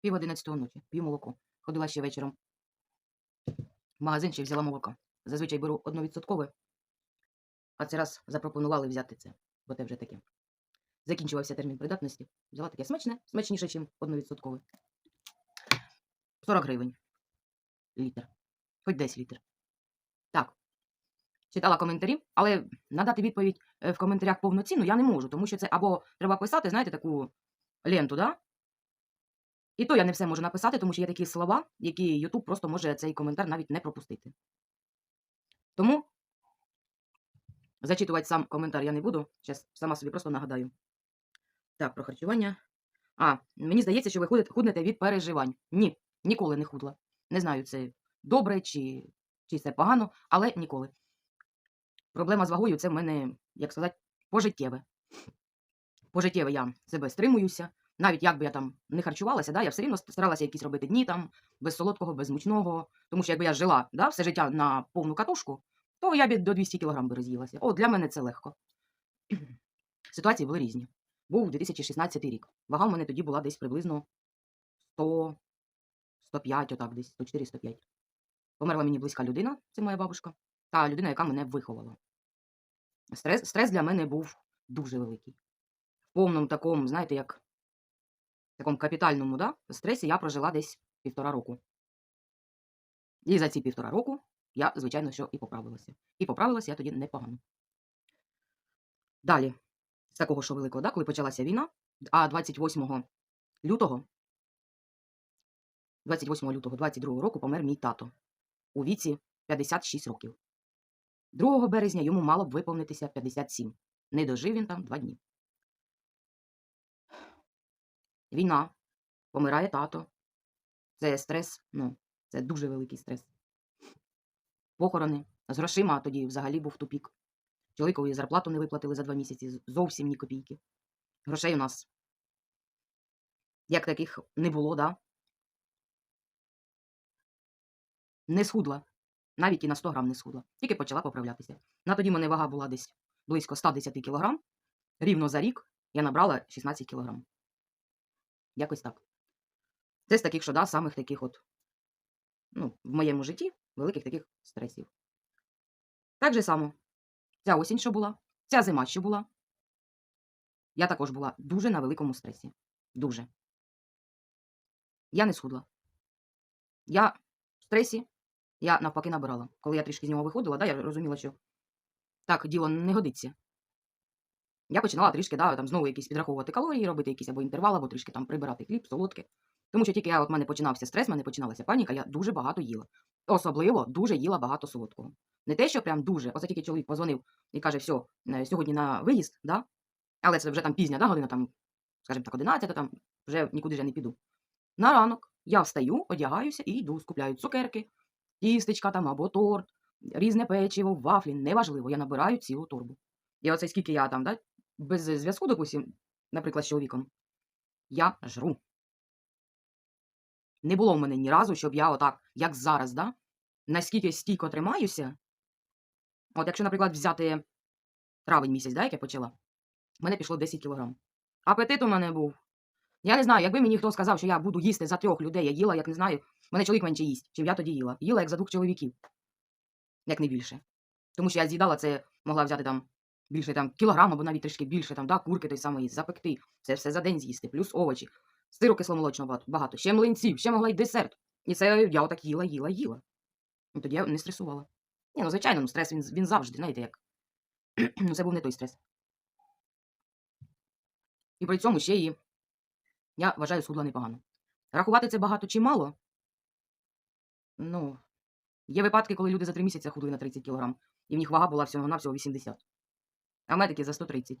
Пів одинадцятого ночі. П'ю молоко. Ходила ще вечором в магазин ще взяла молоко. Зазвичай беру одновідсоткове, а цей раз запропонували взяти це, бо те вже таке. Закінчувався термін придатності. Взяла таке смачне, смачніше, ніж одновідсоткове. 40 гривень. Літр. Хоч десь літр. Так. Читала коментарі, але надати відповідь е, в коментарях повноцінну я не можу, тому що це або треба писати, знаєте, таку ленту, да? І то я не все можу написати, тому що є такі слова, які YouTube просто може цей коментар навіть не пропустити. Тому зачитувати сам коментар я не буду. Зараз сама собі просто нагадаю. Так, про харчування. А, мені здається, що ви худнете від переживань. Ні, ніколи не худла. Не знаю, це добре чи, чи це погано, але ніколи. Проблема з вагою це в мене, як сказати, пожиттєве. Пожиттєве я себе стримуюся. Навіть як би я там не харчувалася, да, я все рівно старалася якісь робити дні там, без солодкого, без мучного. Тому що якби я жила да, все життя на повну катушку, то я б до 200 кг би роз'їлася. О, для мене це легко. Ситуації були різні. Був 2016 рік. Вага в мене тоді була десь приблизно 100, 105, отак десь, 104-105. Померла мені близька людина, це моя бабушка, та людина, яка мене виховала. Стрес, стрес для мене був дуже великий. В повному такому, знаєте, як такому капітальному да, стресі я прожила десь півтора року. І за ці півтора року я, звичайно, що і поправилася. І поправилася я тоді непогано. Далі, з такого, що великого, да, коли почалася війна, а 28 лютого, 28 лютого 22 року помер мій тато у віці 56 років. 2 березня йому мало б виповнитися 57. Не дожив він там два дні. Війна, помирає тато. Це стрес, ну, це дуже великий стрес. Похорони. З грошима тоді взагалі був тупік. Чоловікові зарплату не виплатили за два місяці, зовсім ні копійки. Грошей у нас як таких не було, да? Не схудла. Навіть і на 100 грам не схудла. Тільки почала поправлятися. На тоді мене вага була десь близько 110 кілограм. Рівно за рік я набрала 16 кілограм. Якось так. Це з таких, що да, самих таких от, ну, в моєму житті великих таких стресів. Так же само, ця осінь, що була, ця зима, що була. Я також була дуже на великому стресі. Дуже. Я не схудла. Я в стресі, я навпаки набирала. Коли я трішки з нього виходила, да, я розуміла, що так діло не годиться. Я починала трішки, да, там знову якісь підраховувати калорії, робити якісь або інтервал, або трішки там прибирати хліб, солодке. Тому що тільки я, от мене починався стрес, мене починалася паніка, я дуже багато їла. Особливо дуже їла багато солодкого. Не те, що прям дуже. Оце тільки чоловік позвонив і каже, все, сьогодні на виїзд, да? але це вже там пізня, да, година, там, скажімо так, 11, там вже нікуди я не піду. На ранок я встаю, одягаюся і йду, скупляю цукерки, тістечка там або торт, різне печиво, вафлі, неважливо, я набираю цілу торбу. І оце скільки я там, да, без зв'язку, допустим, наприклад, з чоловіком, я жру. Не було в мене ні разу, щоб я отак, як зараз, да, наскільки стійко тримаюся. От якщо, наприклад, взяти травень місяць, да, як я почала, в мене пішло 10 кілограм. Апетит у мене був. Я не знаю, якби мені хто сказав, що я буду їсти за трьох людей, я їла, як не знаю, мене чоловік менше їсть, чим я тоді їла. Їла як за двох чоловіків, як не більше. Тому що я з'їдала це, могла взяти там більше там кілограм або навіть трішки більше, там, да, курки той самої, запекти. Це все за день з'їсти, плюс овочі, сиру кисломолочного багато- ще млинців, ще могла й десерт. І це я отак їла, їла, їла. І тоді я не стресувала. Ні, ну звичайно, ну, стрес він, він завжди, знаєте, як. ну, це був не той стрес. І при цьому ще і я вважаю схудла непогано. Рахувати це багато чи мало? Ну, є випадки, коли люди за три місяці худли на 30 кг, і в них вага була всього на всього 80. А таки за 130.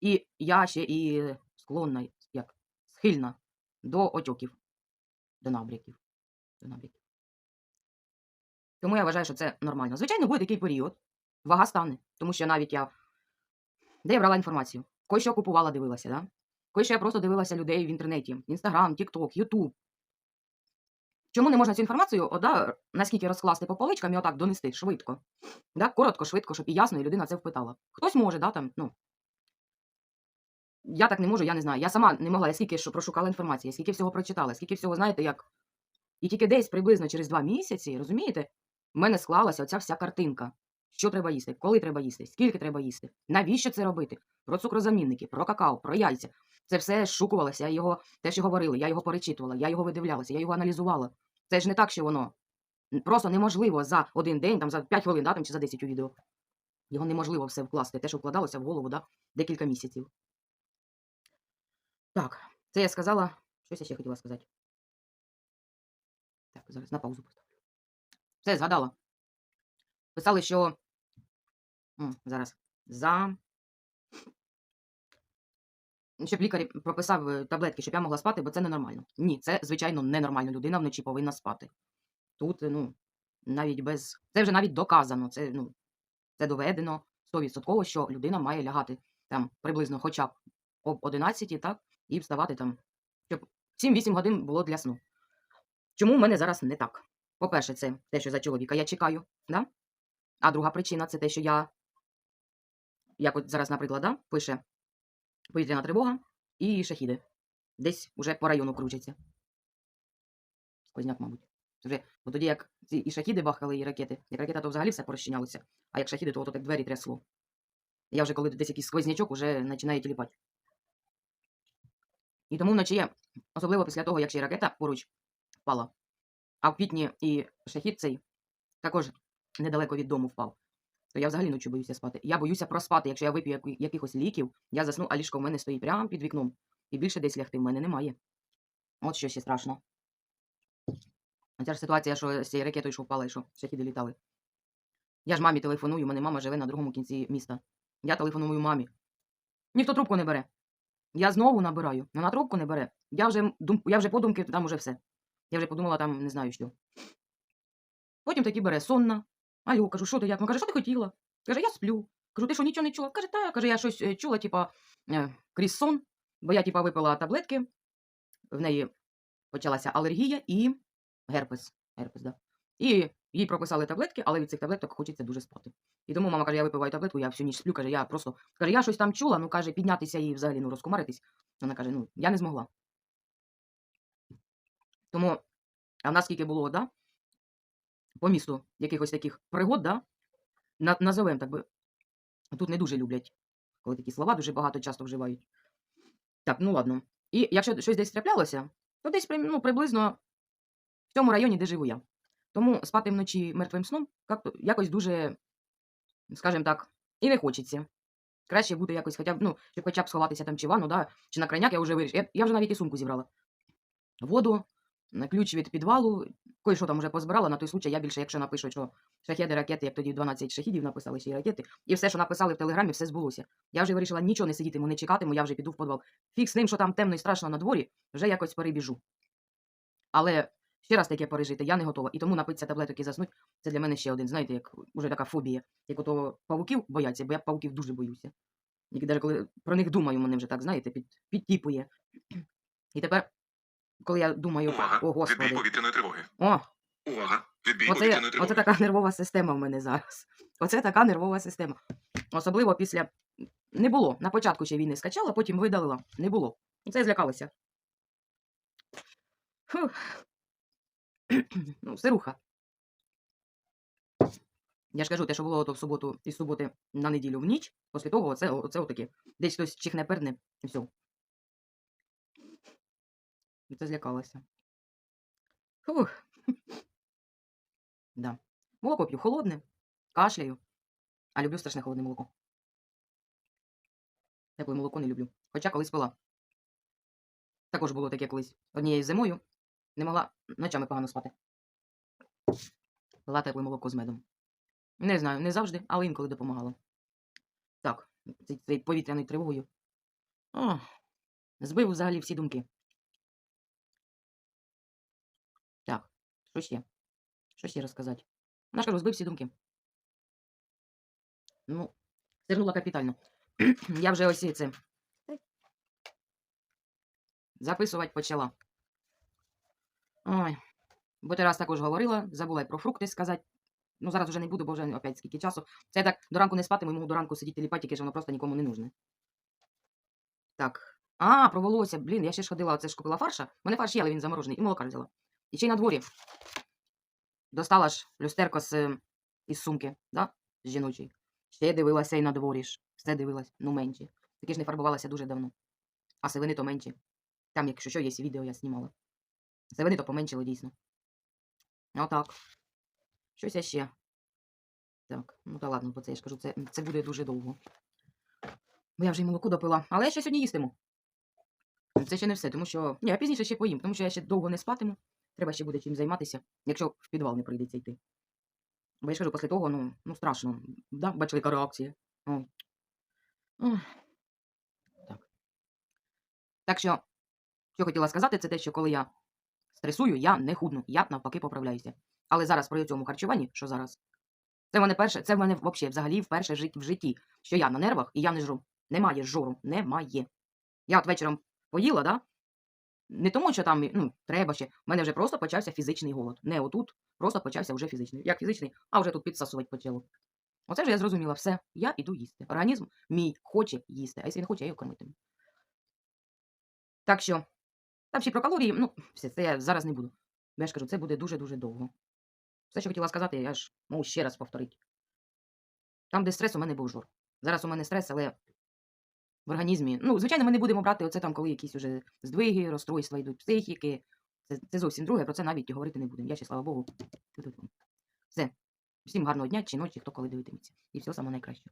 І я ще і склонна, як схильна до отьоків, до набряків. До набряків. Тому я вважаю, що це нормально. Звичайно, буде такий період. Вага стане. Тому що навіть я. Де я брала інформацію? Кой що купувала, дивилася, да? Кой що я просто дивилася людей в інтернеті, Інстаграм, Тікток, Ютуб. Чому не можна цю інформацію, да, наскільки розкласти по поличкам і отак донести швидко? Да? Коротко, швидко, щоб і ясно, і людина це впитала. Хтось може, да, там, ну. я так не можу, я не знаю. Я сама не могла, я скільки прошукала інформації, скільки всього прочитала, скільки всього, знаєте, як. І тільки десь приблизно через два місяці, розумієте, в мене склалася оця вся картинка. Що треба їсти, коли треба їсти, скільки треба їсти, навіщо це робити? Про цукрозамінники, про какао, про яйця. Це все шукувалося, я його теж його говорили, я його перечитувала, я його видивлялася, я його аналізувала. Це ж не так, що воно просто неможливо за один день, там за 5 хвилин, да, там, чи за 10 у відео. Його неможливо все вкласти, те, що вкладалося в голову, да, декілька місяців. Так, це я сказала. Щось я ще хотіла сказати. Так, зараз на паузу поставлю. Все, згадала. Писали, що. М, зараз. За. Щоб лікар прописав е, таблетки, щоб я могла спати, бо це ненормально. Ні, це, звичайно, ненормально. Людина вночі повинна спати. Тут, е, ну, навіть без. Це вже навіть доказано. Це, ну, це доведено 100%, що людина має лягати там приблизно хоча б об 11, так, і вставати там, щоб 7-8 годин було для сну. Чому в мене зараз не так? По-перше, це те, що за чоловіка я чекаю, да? а друга причина це те, що я, як от зараз, наприклад, да, пише повітряна тривога і шахіди. Десь уже по району крутяться. Сквозняк, мабуть. Вже, бо тоді, як ці і шахіди бахали, і ракети. Як ракета, то взагалі все порозчинялося, а як шахіди, то так двері трясло. Я вже коли десь якийсь сквознячок уже починає тіліпати. І тому вночі я, особливо після того, як ще й ракета поруч впала, а в квітні і шахід цей також недалеко від дому впав, то я взагалі ночі боюся спати. Я боюся проспати. Якщо я вип'ю якихось ліків, я засну, а ліжко в мене стоїть прямо під вікном. І більше десь лягти в мене немає. От що ще страшно. А ця ж ситуація, що з цією ракетою, що впала, і що шахіди літали. Я ж мамі телефоную, у мене мама живе на другому кінці міста. Я телефоную мамі. Ніхто трубку не бере. Я знову набираю, вона трубку не бере. Я вже, дум... я вже подумки, там уже все. Я вже подумала, там не знаю що. Потім таки бере сонна. Алло, кажу, що ти як? Вона каже, що ти хотіла? Каже, я сплю. Кажу, ти що нічого не чула? Каже, та, каже, я щось е, чула, типа, е, крізь сон, бо я, типа, випила таблетки, в неї почалася алергія і герпес. Герпес, да. І їй прописали таблетки, але від цих таблеток хочеться дуже спати. І тому мама каже, я випиваю таблетку, я всю ніч сплю, каже, я просто каже, я щось там чула, ну каже, піднятися і взагалі ну, розкумаритись. Вона каже, ну, я не змогла. Тому, а в нас скільки було, да? По місту якихось таких пригод, да? На, назовем так би. Тут не дуже люблять, коли такі слова дуже багато часто вживають. Так, ну ладно. І якщо щось десь траплялося, то десь ну, приблизно в цьому районі, де живу я. Тому спати вночі мертвим сном якось дуже, скажімо так, і не хочеться. Краще бути якось хоча б, ну, щоб хоча б сховатися там чи ванну, да, чи на крайняк я вже вирішив. Я, я вже навіть і сумку зібрала. Воду, ключ від підвалу, кое що там вже позбирала, на той случай я більше, якщо напишу, що шахеди, ракети, як тоді 12 шахідів написали ще й ракети, і все, що написали в телеграмі, все збулося. Я вже вирішила нічого не сидітиму, не чекатиму, я вже піду в підвал. Фіг з ним, що там темно і страшно на дворі, вже якось перебіжу. Але ще раз таке пережити я не готова. І тому напитися таблеток і заснуть, це для мене ще один, знаєте, як уже така фобія. Як ото павуків бояться, бо я павуків дуже боюся. Навіть коли про них думаю, мене вже так, знаєте, під, підтіпує. І тепер, коли я думаю, Увага! о, Відбій господи, повітряної тривоги. о, Увага! Відбій Оце, повітряної тривоги. оце така нервова система в мене зараз. Оце така нервова система. Особливо після. Не було. На початку ще війни скачала, потім видалила. Не було. Це я злякалася. Фух. ну, сируха. Я ж кажу, те, що було ото в суботу із суботи на неділю в ніч, після того оце, оце отаке. Десь хтось чихне перне, і все. Це злякалася. Фух. Да. Молоко п'ю холодне, кашляю, а люблю страшне холодне молоко. Тепле молоко не люблю. Хоча колись пила. Також було таке колись однією зимою. Не могла ночами погано спати. Пила тепле молоко з медом. Не знаю, не завжди, але інколи допомагало. Так, цей повітряною тривогою. О, збив взагалі всі думки. Так, що ще? Що ще розказати? Вона ж кажу, збив всі думки. Ну, сирнула капітально. Я вже ось це записувати почала. Ой. Бо ти раз також говорила, забула й про фрукти сказати. Ну, зараз вже не буду, бо вже опять скільки часу. Це я так до ранку не спатиму, і можу до ранку сидіти ліпати, яке ж воно просто нікому не нужне. Так. А, про волосся. Блін, я ще ж ходила, оце ж купила фарша. Мене фарш але він заморожений, і молока взяла. І ще й на дворі. Достала ж люстерко з, із сумки, да? з жіночої. Ще дивилася і на дворі ж. Все дивилась, ну менші. Такі ж не фарбувалася дуже давно. А сивини то менші. Там, якщо що, є відео, я знімала. Сивини то поменшило дійсно. Отак. Щось я ще. Так, ну та ладно, бо це я ж кажу, це, це буде дуже довго. Бо я вже й молоко допила. Але я ще сьогодні їстиму. Це ще не все, тому що. Ні, я пізніше ще поїм, тому що я ще довго не спатиму. Треба ще буде чим займатися, якщо в підвал не прийдеться йти. Бо я ж кажу, після того, ну, ну страшно. Да? Бачили, яка реакція. Ой. Так. так що, що хотіла сказати, це те, що коли я стресую, я не худну, я навпаки поправляюся. Але зараз при цьому харчуванні, що зараз, це в мене перше, це в мене взагалі, взагалі вперше в житті, що я на нервах і я не жру. Немає жору, немає. Я от вечором поїла, да? Не тому, що там ну, треба ще. У мене вже просто почався фізичний голод. Не отут, просто почався вже фізичний. Як фізичний, а вже тут підсасувати почало. Оце вже я зрозуміла, все, я іду їсти. Організм мій хоче їсти, а якщо він хоче, я його кормитиму. Так що, там ще про калорії, ну, все, це я зараз не буду. Я ж кажу, це буде дуже-дуже довго. Все, що хотіла сказати, я ж можу ще раз повторити. Там, де стрес, у мене був жор. Зараз у мене стрес, але в організмі. Ну, звичайно, ми не будемо брати оце там, коли якісь уже здвиги, розстройства йдуть психіки. Це, це зовсім друге, про це навіть говорити не будемо. Я ще, слава Богу. Все. Всім гарного дня чи ночі, хто коли дивитиметься. І всього самого найкращого.